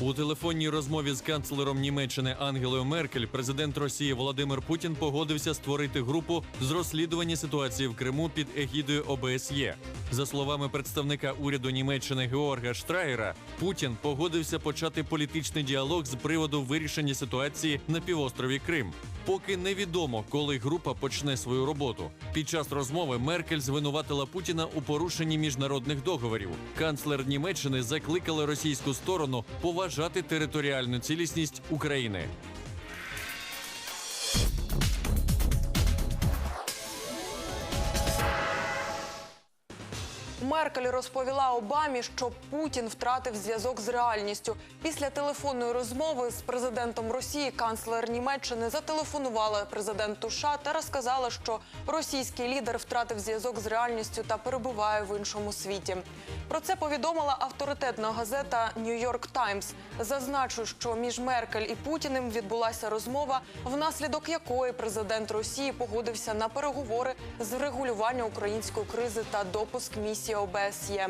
У телефонній розмові з канцлером Німеччини Ангелою Меркель президент Росії Володимир Путін погодився створити групу з розслідування ситуації в Криму під егідою ОБСЄ. За словами представника уряду Німеччини Георга Штрайера, Путін погодився почати політичний діалог з приводу вирішення ситуації на півострові Крим. Поки невідомо, коли група почне свою роботу. Під час розмови Меркель звинуватила Путіна у порушенні міжнародних договорів. Канцлер Німеччини закликала російську сторону поважати територіальну цілісність України. Меркель розповіла Обамі, що Путін втратив зв'язок з реальністю. Після телефонної розмови з президентом Росії канцлер Німеччини зателефонувала президенту США та розказала, що російський лідер втратив зв'язок з реальністю та перебуває в іншому світі. Про це повідомила авторитетна газета Нью-Йорк Таймс. Зазначу, що між Меркель і Путіним відбулася розмова, внаслідок якої президент Росії погодився на переговори з врегулювання української кризи та допуск місії ОБСЄ.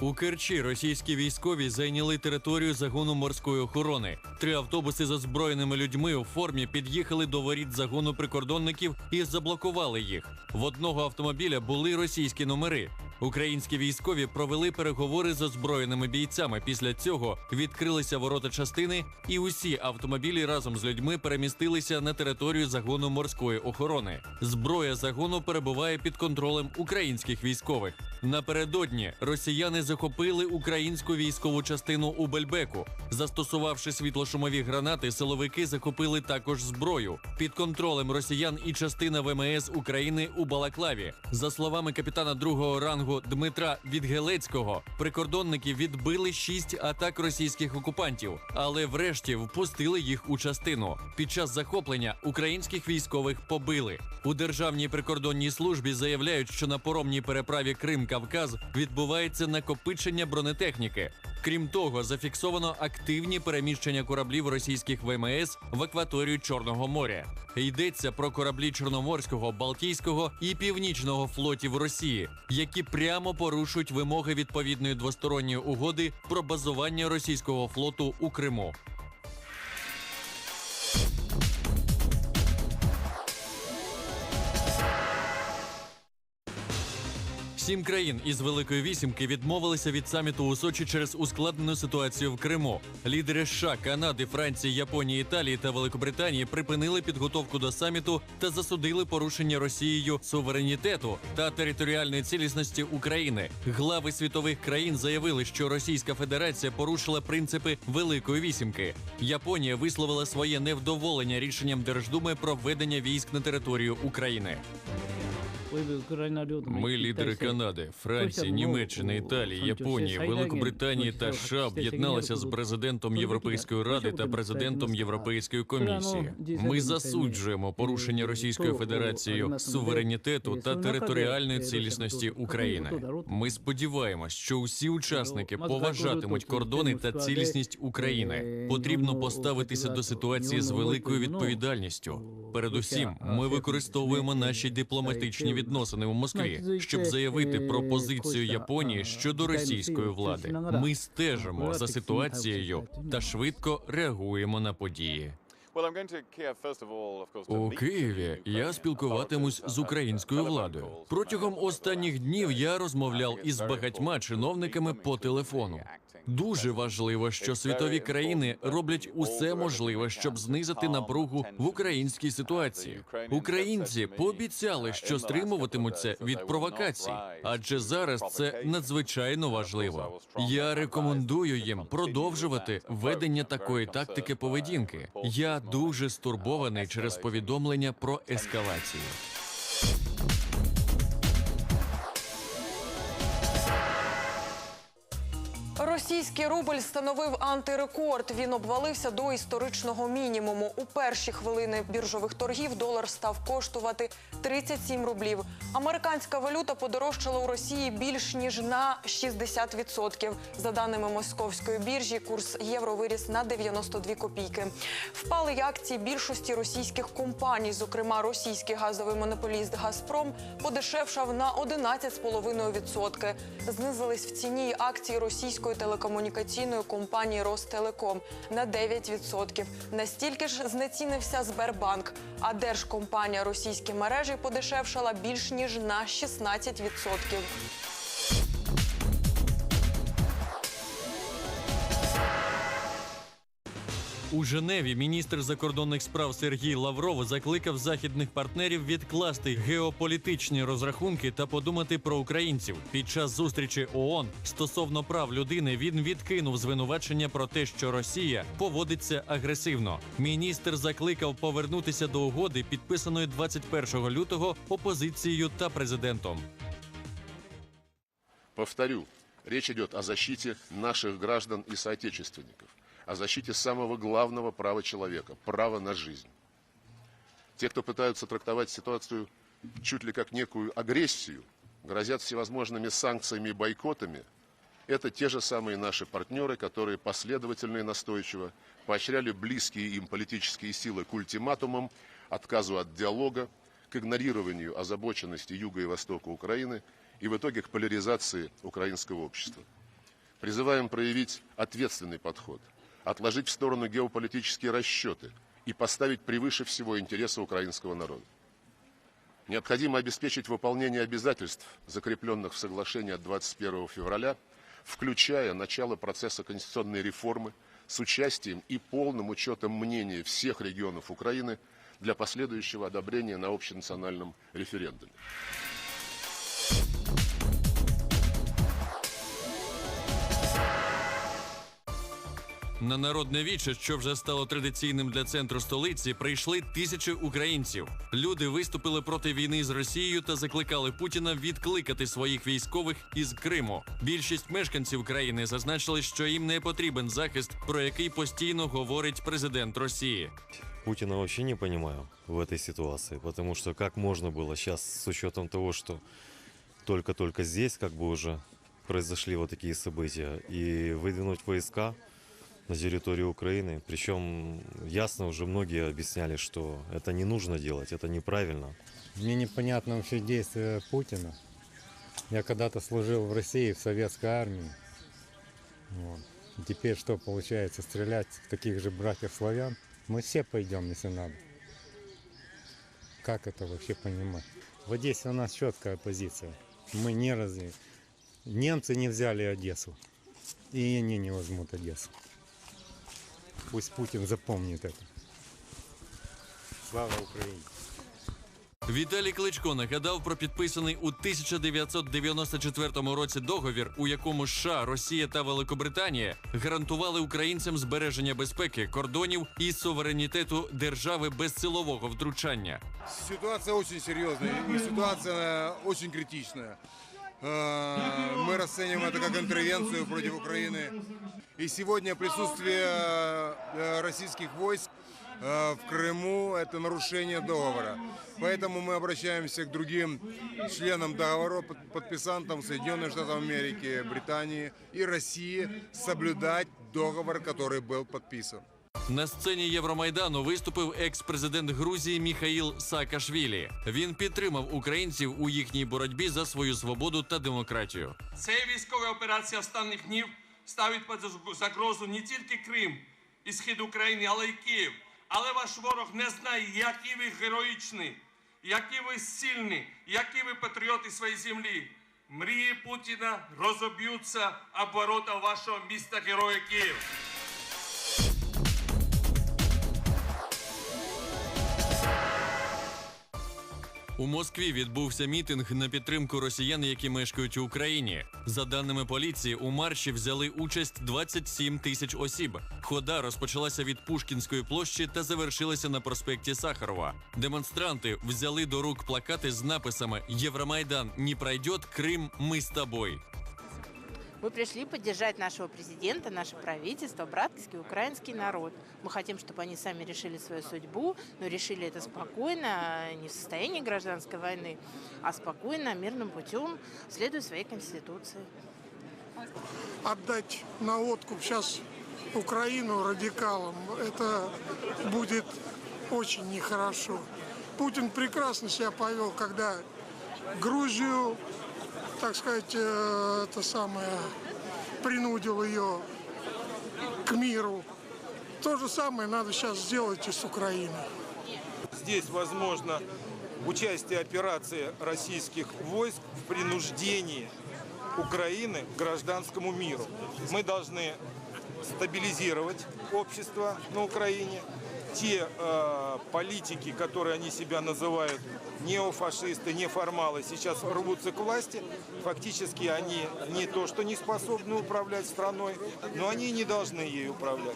У Керчі російські військові зайняли територію загону морської охорони. Три автобуси з озброєними людьми у формі під'їхали до воріт загону прикордонників і заблокували їх. В одного автомобіля були російські номери. Українські військові провели переговори з озброєними бійцями. Після цього відкрилися ворота частини, і усі автомобілі разом з людьми перемістилися на територію загону морської охорони. Зброя загону перебуває під контролем українських військових. Напередодні росіяни захопили українську військову частину у Бельбеку. Застосувавши світлошумові гранати, силовики захопили також зброю. Під контролем росіян і частина ВМС України у Балаклаві. За словами капітана другого рангу Дмитра Відгелецького, прикордонники відбили шість атак російських окупантів, але врешті впустили їх у частину. Під час захоплення українських військових побили. У державній прикордонній службі заявляють, що на поромній переправі Крим-Кавказ відбувається накопичення бронетехніки. Крім того, зафіксовано активні переміщення кораблів російських ВМС в акваторію Чорного моря. Йдеться про кораблі Чорноморського, Балтійського і Північного флотів Росії, які прямо порушують вимоги відповідної двосторонньої угоди про базування російського флоту у Криму. Сім країн із Великої вісімки відмовилися від саміту у Сочі через ускладнену ситуацію в Криму. Лідери США, Канади, Франції, Японії, Італії та Великобританії припинили підготовку до саміту та засудили порушення Росією суверенітету та територіальної цілісності України. Глави світових країн заявили, що Російська Федерація порушила принципи Великої вісімки. Японія висловила своє невдоволення рішенням Держдуми про введення військ на територію України. Ми, лідери Канади, Франції, Німеччини, Італії, Японії, Великобританії та США об'єдналися з президентом Європейської ради та президентом Європейської комісії. Ми засуджуємо порушення Російською Федерацією суверенітету та територіальної цілісності України. Ми сподіваємось, що усі учасники поважатимуть кордони та цілісність України. Потрібно поставитися до ситуації з великою відповідальністю. Передусім, ми використовуємо наші дипломатичні відносини у Москві, щоб заявити про позицію Японії щодо російської влади. Ми стежимо за ситуацією та швидко реагуємо на події. У Києві я спілкуватимусь з українською владою. Протягом останніх днів я розмовляв із багатьма чиновниками по телефону. Дуже важливо, що світові країни роблять усе можливе, щоб знизити напругу в українській ситуації. Українці пообіцяли, що стримуватимуться від провокацій, адже зараз це надзвичайно важливо. Я рекомендую їм продовжувати ведення такої тактики поведінки. Я дуже стурбований через повідомлення про ескалацію. Російський рубль становив антирекорд. Він обвалився до історичного мінімуму. У перші хвилини біржових торгів долар став коштувати 37 рублів. Американська валюта подорожчала у Росії більш ніж на 60%. За даними московської біржі, курс євро виріс на 92 копійки. Впали й акції більшості російських компаній, зокрема російський газовий монополіст Газпром подешевшав на 11,5%. Знизились в ціні акції російської телекомунікаційної компанії Ростелеком на 9%. Настільки ж знецінився Сбербанк, а держкомпанія російські мережі подешевшала більш ніж на 16%. У Женеві міністр закордонних справ Сергій Лавров закликав західних партнерів відкласти геополітичні розрахунки та подумати про українців. Під час зустрічі ООН стосовно прав людини він відкинув звинувачення про те, що Росія поводиться агресивно. Міністр закликав повернутися до угоди, підписаної 21 лютого опозицією та президентом. Повторю, речь идет о защите наших граждан и соотечественников, о защите самого главного права человека – права на жизнь. Те, кто пытаются трактовать ситуацию чуть ли как некую агрессию, грозят всевозможными санкциями и бойкотами, это те же самые наши партнеры, которые последовательно и настойчиво поощряли близкие им политические силы к ультиматумам, отказу от диалога, к игнорированию озабоченности Юга и Востока Украины и в итоге к поляризации украинского общества. Призываем проявить ответственный подход, отложить в сторону геополитические расчеты и поставить превыше всего интересы украинского народа. Необходимо обеспечить выполнение обязательств, закрепленных в соглашении от 21 февраля, включая начало процесса конституционной реформы с участием и полным учетом мнений всех регионов Украины для последующего одобрения на общенациональном референдуме. На народне віче, що вже стало традиційним для центру столиці, прийшли тисячі українців. Люди виступили проти війни з Росією та закликали Путіна відкликати своїх військових із Криму. Більшість мешканців країни зазначили, що їм не потрібен захист, про який постійно говорить президент Росії. Путина вообще не понимаю в этой ситуации, потому что как можно было сейчас, с учетом того, что только-только здесь как бы уже произошли вот такие события, и выдвинуть войска на территорию Украины, причем ясно уже многие объясняли, что это не нужно делать, это неправильно. Мне непонятно вообще действия Путина. Я когда-то служил в России, в советской армии. Вот. Теперь что получается, стрелять в таких же братьев-славян? Мы все пойдем, если надо. Как это вообще понимать? В Одессе у нас четкая позиция. Мы не разве... Немцы не взяли Одессу. И они не возьмут Одессу. Пусть Путин запомнит это. Слава Украине! Віталій Кличко нагадав про підписаний у 1994 році договір, у якому США, Росія та Великобританія гарантували українцям збереження безпеки, кордонів і суверенітету держави без силового втручання. Ситуация очень серьезная и ситуация очень критичная. Э, Мы расцениваем это как интервенцию против Украины. И сегодня присутствие э, российских войск э, в Крыму – это нарушение договора. Поэтому мы обращаемся к другим членам договора, под- подписантам Соединенных Штатов Америки, Британии и России соблюдать договор, который был подписан. На сцені Євромайдану виступив екс-президент Грузії Міхаїл Саакашвілі. Він підтримав українців у їхній боротьбі за свою свободу та демократію. Це військова операція останніх днів ставить під загрозу не тільки Крим і схід України, але й Київ. Але ваш ворог не знає, які ви героїчні, які ви сильні, які ви патріоти своєї землі. Мрії Путіна розоб'ються об ворота вашого міста Героя Київ. У Москві відбувся мітинг на підтримку росіян, які мешкають у Україні. За даними поліції, у марші взяли участь 27 тисяч осіб. Хода розпочалася від Пушкінської площі та завершилася на проспекті Сахарова. Демонстранти взяли до рук плакати з написами Євромайдан не пройдет, Крим, ми з тобою. Мы пришли поддержать нашего президента, наше правительство, братский украинский народ. Мы хотим, чтобы они сами решили свою судьбу, но решили это спокойно, не в состоянии гражданской войны, а спокойно, мирным путем, следуя своей конституции. отдать на откуп сейчас Украину радикалам, это будет очень нехорошо. Путин прекрасно себя повел, когда Грузию, так сказать, э, это самое, принудил ее к миру. То же самое надо сейчас сделать и с Украиной. Здесь возможно участие операции российских войск в принуждении Украины к гражданскому миру. Мы должны стабилизировать общество на Украине. Те э, политики, которые они себя называют неофашисты, неформалы, сейчас рвутся к власти. Фактически они не то, что не способны управлять страной, но они и не должны ей управлять.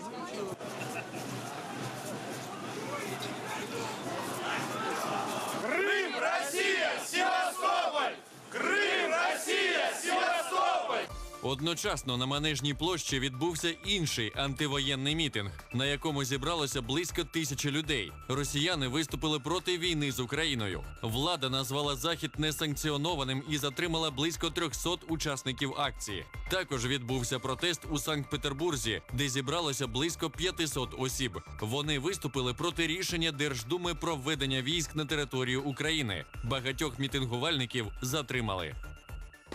Одночасно на манежній площі відбувся інший антивоєнний мітинг, на якому зібралося близько тисячі людей. Росіяни виступили проти війни з Україною. Влада назвала захід несанкціонованим і затримала близько 300 учасників акції. Також відбувся протест у Санкт-Петербурзі, де зібралося близько 500 осіб. Вони виступили проти рішення Держдуми про введення військ на територію України. Багатьох мітингувальників затримали.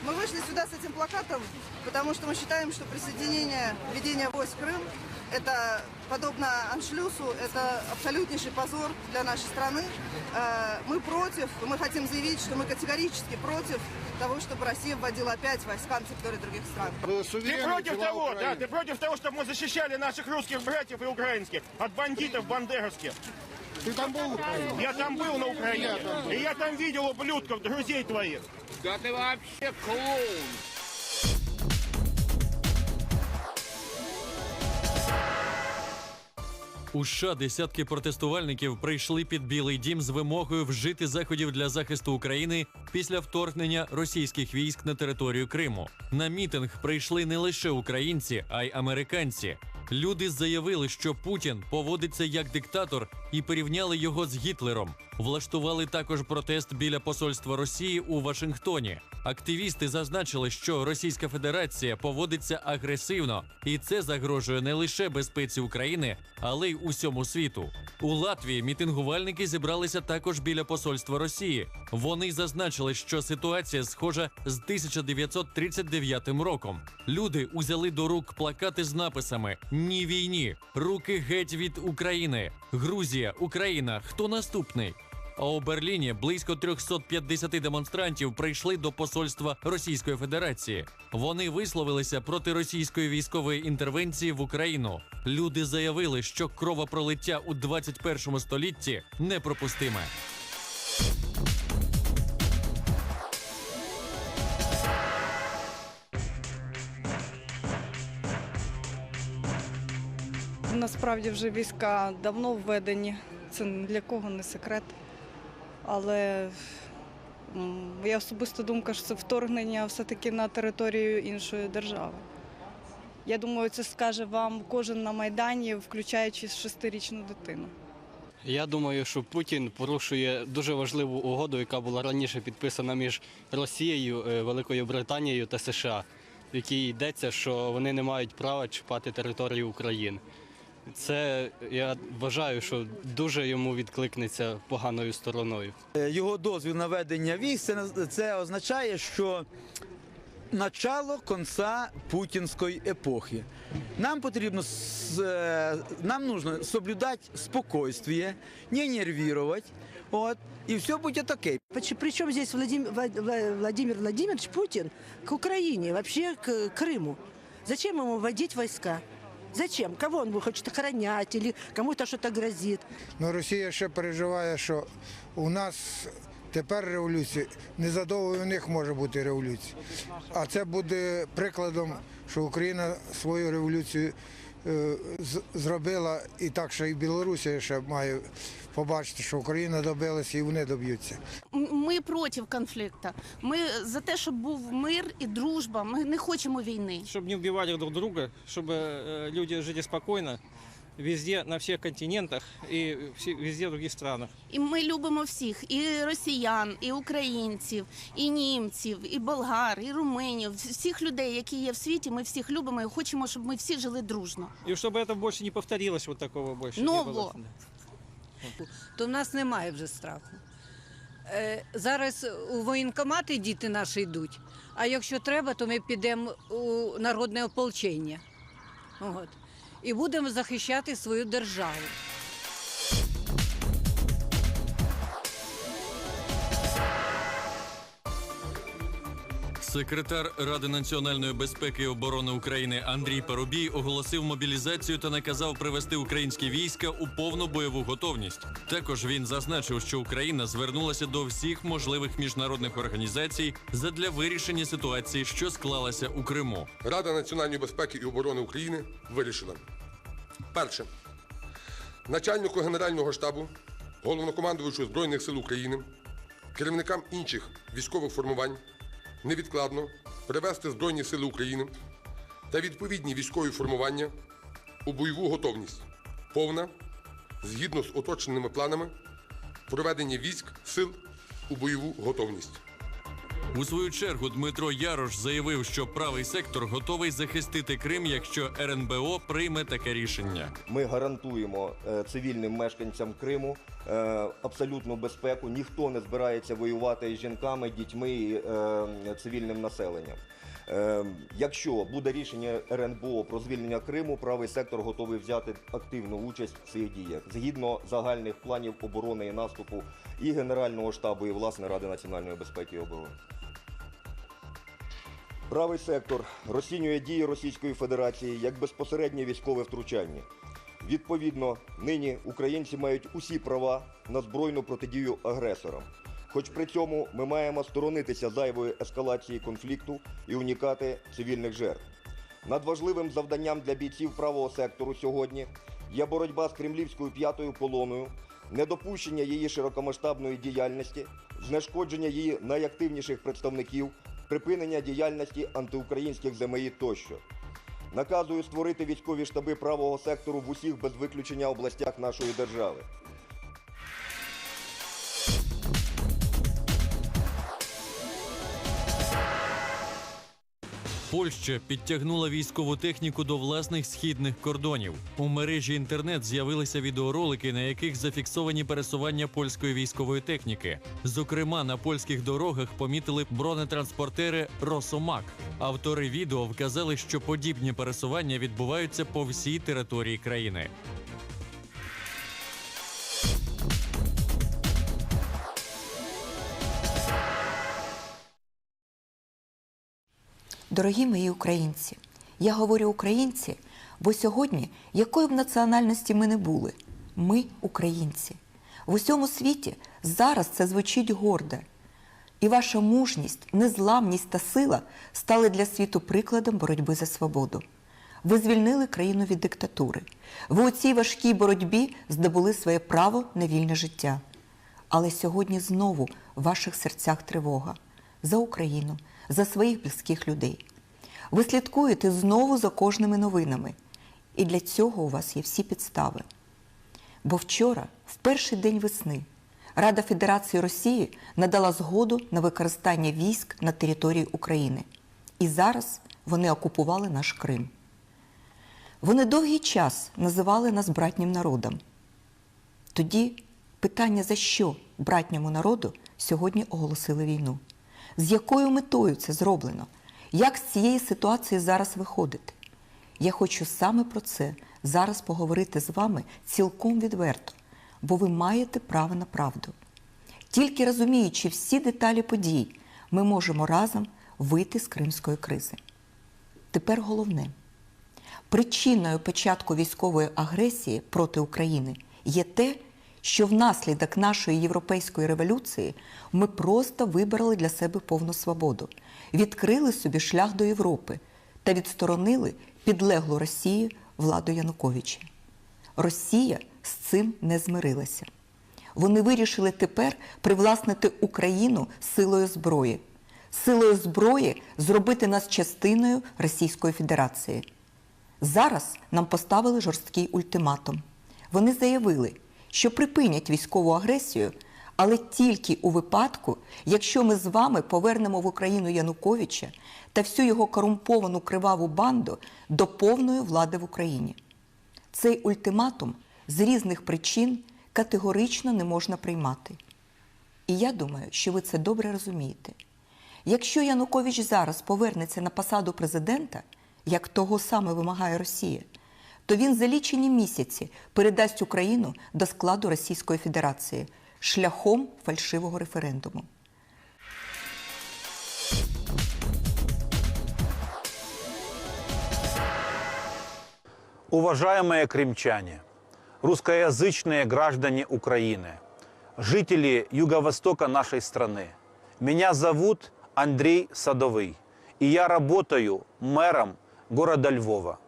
Мы вышли сюда с этим плакатом, потому что мы считаем, что присоединение, введение войск в Крым – это подобно аншлюсу, это абсолютнейший позор для нашей страны. Э, Мы против, мы хотим заявить, что мы категорически против того, чтобы Россия вводила опять войска на территории других стран. Ты против того, да, ты против того, чтобы мы защищали наших русских братьев и украинских от бандитов бандеровских. Ты там был? Я там был на Украине, и я там видел ублюдков, друзей твоих. У США десятки протестувальників прийшли під Білий Дім з вимогою вжити заходів для захисту України після вторгнення російських військ на територію Криму. На мітинг прийшли не лише українці, а й американці. Люди заявили, що Путін поводиться як диктатор і порівняли його з Гітлером. Влаштували також протест біля посольства Росії у Вашингтоні. Активісти зазначили, що Російська Федерація поводиться агресивно, і це загрожує не лише безпеці України, але й усьому світу. У Латвії мітингувальники зібралися також біля посольства Росії. Вони зазначили, що ситуація схожа з 1939 роком. Люди узяли до рук плакати з написами Ні війні, руки геть від України, Грузія, Україна. Хто наступний? А у Берліні близько 350 демонстрантів прийшли до посольства Російської Федерації. Вони висловилися проти російської військової інтервенції в Україну. Люди заявили, що кровопролиття у 21 столітті непропустиме. Насправді вже війська давно введені, це для кого не секрет. Але м, моя особиста думка, що це вторгнення все-таки на територію іншої держави. Я думаю, це скаже вам кожен на Майдані, включаючи шестирічну дитину. Я думаю, що Путін порушує дуже важливу угоду, яка була раніше підписана між Росією, е, Великою Британією та США, в якій йдеться, що вони не мають права чіпати територію України. Це я вважаю, що дуже йому відкликнеться поганою стороною. його дозвіл на ведення військ, це, це означає, що начало кінця путінської епохи. Нам потрібно с- е, нам нужно соблюдати спокойствие, не нервувати, от, і все буде окей. Причем здесь Владимир, Владимир Владимирович Путин к Украине, вообще к Крыму? Зачем ему вводить войска? Зачем? Кого он хочет охранять или кому-то что-то грозит? Ну, Росія ще переживає, що у нас тепер революція, незадовго у них може бути революція. А це буде прикладом, що Україна свою революцію е, з- зробила і так, що і Білорусі ще має побачити, що Україна добилася і вони доб'ються. Ми проти конфлікту. Ми за те, щоб був мир і дружба. Ми не хочемо війни. Щоб не вбивали друг друга, щоб е, люди жили спокійно везде, на всіх континентах і везде в других странах. І ми любимо всіх: і росіян, і українців, і німців, і болгар, і румунів, всіх людей, які є в світі. Ми всіх любимо і хочемо, щоб ми всі жили дружно. І щоб це більше не повторилось, вот такого більше Ну, не було. То в нас немає вже страху. Е, зараз у воєнкомати діти наші йдуть, а якщо треба, то ми підемо у народне ополчення. От. І будемо захищати свою державу. Секретар Ради національної безпеки і оборони України Андрій Парубій оголосив мобілізацію та наказав привести українські війська у повну бойову готовність. Також він зазначив, що Україна звернулася до всіх можливих міжнародних організацій задля вирішення ситуації, що склалася у Криму. Рада національної безпеки і оборони України вирішила. Перше. Начальнику Генерального штабу, головнокомандувачу Збройних сил України, керівникам інших військових формувань невідкладно привести Збройні сили України та відповідні військові формування у бойову готовність. Повна, згідно з оточеними планами, проведення військ сил у бойову готовність. У свою чергу Дмитро Ярош заявив, що правий сектор готовий захистити Крим, якщо РНБО прийме таке рішення. Ми гарантуємо е, цивільним мешканцям Криму е, абсолютну безпеку. Ніхто не збирається воювати із жінками, дітьми і е, цивільним населенням. Якщо буде рішення РНБО про звільнення Криму, правий сектор готовий взяти активну участь в цих діях згідно загальних планів оборони і наступу і Генерального штабу, і власне Ради національної безпеки і оборони. Правий сектор розцінює дії Російської Федерації як безпосереднє військове втручання. Відповідно, нині українці мають усі права на збройну протидію агресорам. Хоч при цьому ми маємо сторонитися зайвої ескалації конфлікту і уникати цивільних жертв. Надважливим завданням для бійців правого сектору сьогодні є боротьба з кремлівською п'ятою колоною, недопущення її широкомасштабної діяльності, знешкодження її найактивніших представників, припинення діяльності антиукраїнських ЗМІ тощо. Наказую створити військові штаби правого сектору в усіх без виключення областях нашої держави. Польща підтягнула військову техніку до власних східних кордонів. У мережі інтернет з'явилися відеоролики, на яких зафіксовані пересування польської військової техніки. Зокрема, на польських дорогах помітили бронетранспортери Росомак. Автори відео вказали, що подібні пересування відбуваються по всій території країни. Дорогі мої українці, я говорю українці, бо сьогодні, якої б національності ми не були, ми українці. В усьому світі зараз це звучить гордо. І ваша мужність, незламність та сила стали для світу прикладом боротьби за свободу. Ви звільнили країну від диктатури. Ви у цій важкій боротьбі здобули своє право на вільне життя. Але сьогодні знову в ваших серцях тривога за Україну, за своїх близьких людей. Ви слідкуєте знову за кожними новинами. І для цього у вас є всі підстави. Бо вчора, в перший день весни, Рада Федерації Росії надала згоду на використання військ на території України. І зараз вони окупували наш Крим. Вони довгий час називали нас братнім народом. Тоді питання, за що братньому народу сьогодні оголосили війну. З якою метою це зроблено? Як з цієї ситуації зараз виходити? Я хочу саме про це зараз поговорити з вами цілком відверто, бо ви маєте право на правду. Тільки розуміючи всі деталі подій, ми можемо разом вийти з кримської кризи. Тепер головне. Причиною початку військової агресії проти України є те, що внаслідок нашої європейської революції ми просто вибрали для себе повну свободу, відкрили собі шлях до Європи та відсторонили підлеглу Росії владу Януковича. Росія з цим не змирилася. Вони вирішили тепер привласнити Україну силою зброї, силою зброї зробити нас частиною Російської Федерації. Зараз нам поставили жорсткий ультиматум. Вони заявили, що припинять військову агресію, але тільки у випадку, якщо ми з вами повернемо в Україну Януковича та всю його корумповану криваву банду до повної влади в Україні. Цей ультиматум з різних причин категорично не можна приймати. І я думаю, що ви це добре розумієте. Якщо Янукович зараз повернеться на посаду президента, як того саме вимагає Росія, то він за лічені місяці передасть Україну до складу Російської Федерації шляхом фальшивого референдуму. Уважаемые крымчане, русскоязычные граждане Украины, жители юго-востока нашей страны, меня зовут Андрей Садовый, и я работаю мэром города Львова.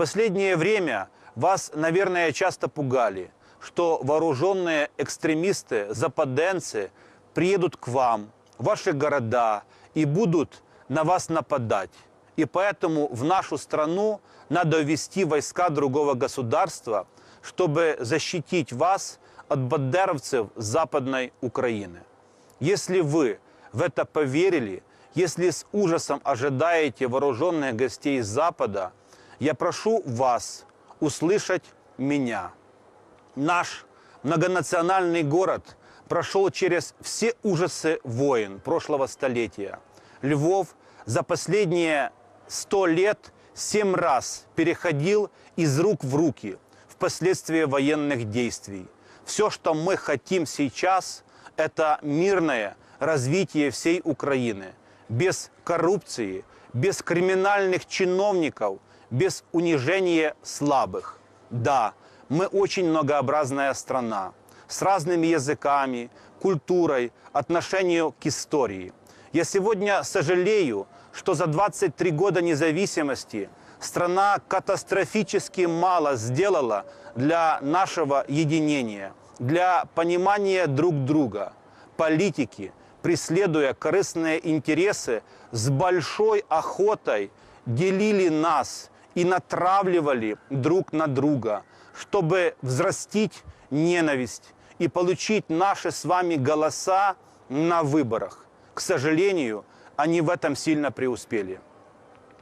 Последнее время вас, наверное, часто пугали, что вооруженные экстремисты, западенцы приедут к вам, в ваши города и будут на вас нападать. И поэтому в нашу страну надо ввести войска другого государства, чтобы защитить вас от бандеровцев Западной Украины. Если вы в это поверили, если с ужасом ожидаете вооруженных гостей Запада, я прошу вас услышать меня. Наш многонациональный город прошел через все ужасы войн прошлого столетия. Львов за последние сто лет семь раз переходил из рук в руки в последствия военных действий. Все, что мы хотим сейчас, это мирное развитие всей Украины. Без коррупции, без криминальных чиновников, без унижения слабых. Да, мы очень многообразная страна с разными языками, культурой, отношением к истории. Я сегодня сожалею, что за 23 года независимости страна катастрофически мало сделала для нашего единения, для понимания друг друга. Политики, преследуя корыстные интересы, с большой охотой делили нас и натравливали друг на друга, чтобы взрастить ненависть и получить наши с вами голоса на выборах. К сожалению, они в этом сильно преуспели.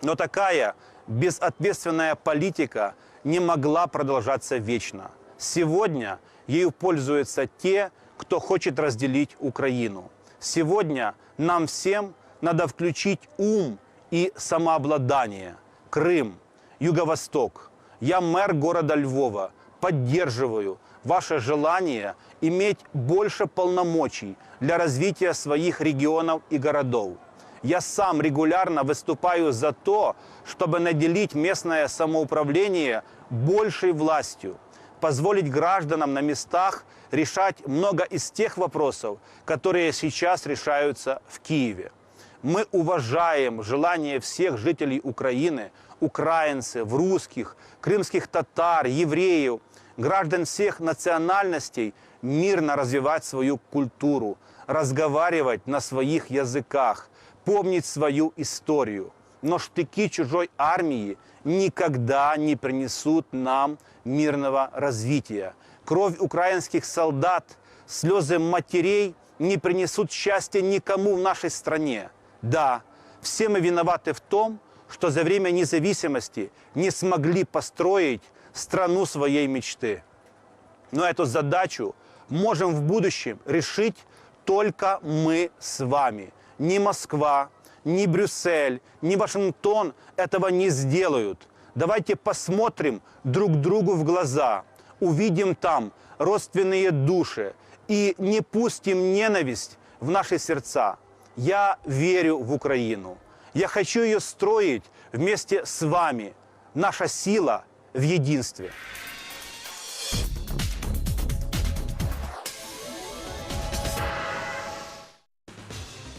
Но такая безответственная политика не могла продолжаться вечно. Сегодня ею пользуются те, кто хочет разделить Украину. Сегодня нам всем надо включить ум и самообладание. Крым, Юго-Восток. Я мэр города Львова. Поддерживаю ваше желание иметь больше полномочий для развития своих регионов и городов. Я сам регулярно выступаю за то, чтобы наделить местное самоуправление большей властью, позволить гражданам на местах решать много из тех вопросов, которые сейчас решаются в Киеве. Мы уважаем желание всех жителей Украины, украинцев, русских, крымских татар, евреев, граждан всех национальностей мирно развивать свою культуру, разговаривать на своих языках, помнить свою историю. Но штыки чужой армии никогда не принесут нам мирного развития. Кровь украинских солдат, слезы матерей не принесут счастья никому в нашей стране. Да, все мы виноваты в том, что за время независимости не смогли построить страну своей мечты. Но эту задачу можем в будущем решить только мы с вами. Ни Москва, ни Брюссель, ни Вашингтон этого не сделают. Давайте посмотрим друг другу в глаза, увидим там родственные души и не пустим ненависть в наши сердца. Я верю в Украину. Я хочу ее строить вместе с вами. Наша сила в единстве.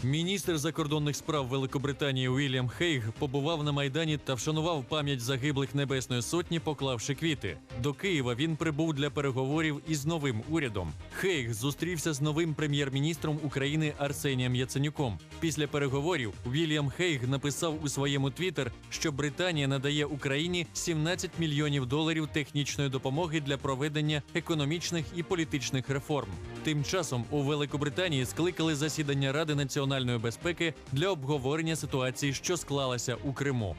Міністр закордонних справ Великобританії Уільям Хейг побував на майдані та вшанував пам'ять загиблих Небесної Сотні, поклавши квіти. До Києва він прибув для переговорів із новим урядом. Хейг зустрівся з новим прем'єр-міністром України Арсенієм Яценюком. Після переговорів Вільям Хейг написав у своєму твіттер, що Британія надає Україні 17 мільйонів доларів технічної допомоги для проведення економічних і політичних реформ. Тим часом у Великобританії скликали засідання Ради національної безпеки для обговорення ситуації, що склалася у Криму.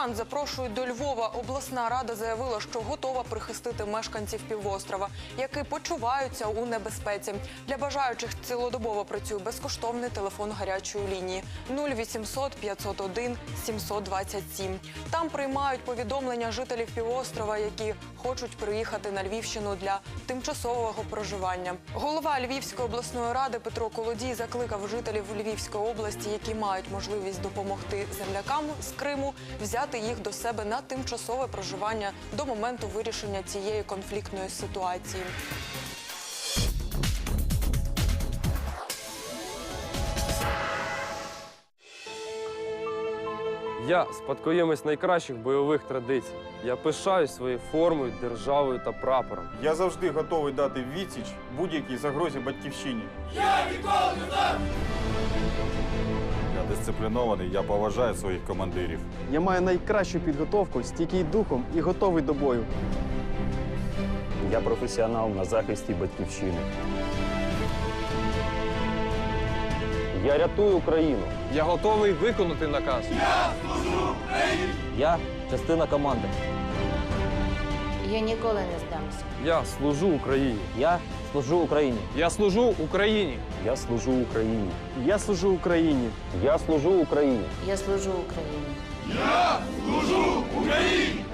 Кримчан запрошують до Львова. Обласна рада заявила, що готова прихистити мешканців півострова, які почуваються у небезпеці. Для бажаючих цілодобово працює безкоштовний телефон гарячої лінії 0800 501 727. Там приймають повідомлення жителів півострова, які хочуть приїхати на Львівщину для тимчасового проживання. Голова Львівської обласної ради Петро Колодій закликав жителів Львівської області, які мають можливість допомогти землякам з Криму, взяти їх до себе на тимчасове проживання до моменту вирішення цієї конфліктної ситуації. Я спадкоємець найкращих бойових традицій. Я пишаюсь своєю формою, державою та прапором. Я завжди готовий дати відсіч будь-якій загрозі батьківщині. Я ніколи не здам! Дисциплінований, я поважаю своїх командирів. Я маю найкращу підготовку, стійкий духом і готовий до бою. Я професіонал на захисті батьківщини. Я рятую Україну. Я готовий виконати наказ. Я служу Україні! Я частина команди. Я ніколи не здамся. Я служу Україні. Я служу Україні. Я служу Україні. Я служу Україні. Я служу Україні. Я служу Україні. Я служу Україні. Я служу Україні!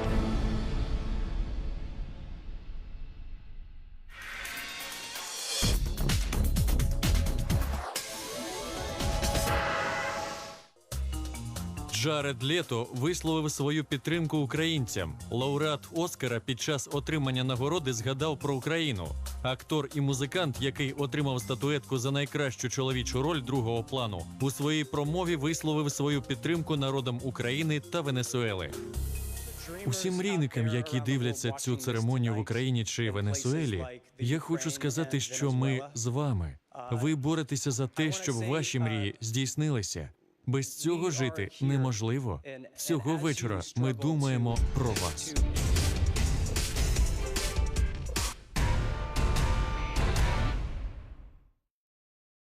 Джаред Лето висловив свою підтримку українцям. Лауреат Оскара під час отримання нагороди згадав про Україну. Актор і музикант, який отримав статуетку за найкращу чоловічу роль другого плану, у своїй промові висловив свою підтримку народам України та Венесуели. Усім мрійникам, які дивляться цю церемонію в Україні чи Венесуелі, я хочу сказати, що ми з вами. Ви боретеся за те, щоб ваші мрії здійснилися. Без цього жити неможливо. Цього вечора ми думаємо про вас.